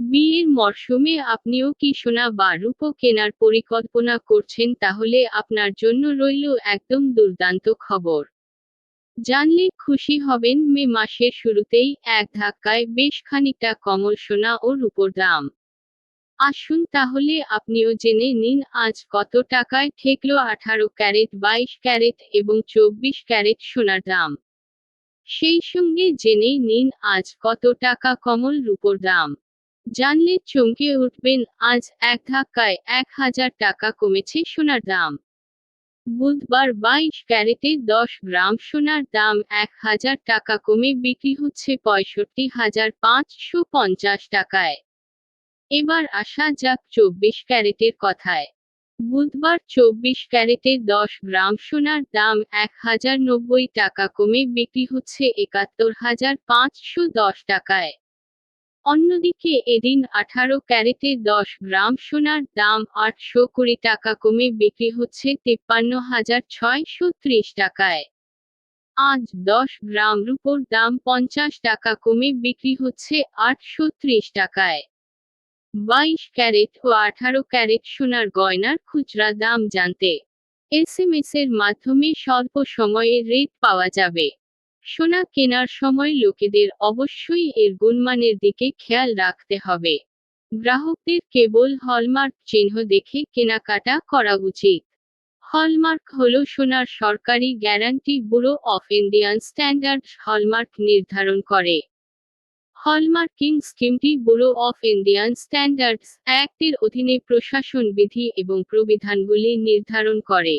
বিয়ের মরশুমে আপনিও কি সোনা বা রূপো কেনার পরিকল্পনা করছেন তাহলে আপনার জন্য রইল একদম দুর্দান্ত খবর। জানলে খুশি হবেন মে মাসের শুরুতেই এক ধাক্কায় বেশ খানিকটা কমল সোনা ও রূপোর দাম। আসুন তাহলে আপনিও জেনে নিন আজ কত টাকায় ঠেকলো আঠারো ক্যারেট, বাইশ ক্যারেট এবং চব্বিশ ক্যারেট সোনার দাম। সেই সঙ্গে জেনে নিন আজ কত টাকা কমল রূপোর দাম। জানলে চমকে উঠবেন, আজ এক ধাক্কায় এক হাজার টাকা কমেছে সোনার দাম। বুধবার বাইশ ক্যারেটে দশ গ্রাম সোনার দাম এক হাজার টাকা কমে বিক্রি হচ্ছে পঁয়ষট্টি হাজার পাঁচশো পঞ্চাশ টাকায়। এবার আসা যাক চব্বিশ ক্যারেটের কথায়। বুধবার চব্বিশ ক্যারেটের দশ গ্রাম সোনার দাম এক হাজার নব্বই টাকা কমে বিক্রি হচ্ছে একাত্তর হাজার পাঁচশো দশ টাকায়। অন্যদিকে এদিন আঠারো ক্যারেটে দশ গ্রাম সোনার দাম আটশো কুড়ি টাকা কমে বিক্রি হচ্ছে তিপ্পান্ন হাজার ছয়শো ত্রিশ টাকায়। আজ দশ গ্রাম রুপোর দাম পঞ্চাশ টাকা কমে বিক্রি হচ্ছে আটশো ত্রিশ টাকায়। বাইশ ক্যারেট ও আঠারো ক্যারেট সোনার গয়নার খুচরা দাম জানতে এস এম এস এর মাধ্যমে স্বল্প সময়ে রেট পাওয়া যাবে। সোনা কেনার সময় লোকেদের অবশ্যই এর গুণমানের দিকে খেয়াল রাখতে হবে। গ্রাহকদের কেবল হলমার্ক চিহ্ন দেখে কেনাকাটা করা উচিত। হলমার্ক হল সোনার সরকারি guarantee bureau of Indian standard hallmark নির্ধারণ করে। হলমার্কিং স্কিমটি ব্যুরো অফ ইন্ডিয়ান স্ট্যান্ডার্ডস অ্যাক্টের অধীনে প্রশাসন বিধি এবং প্রবিধানগুলি নির্ধারণ করে।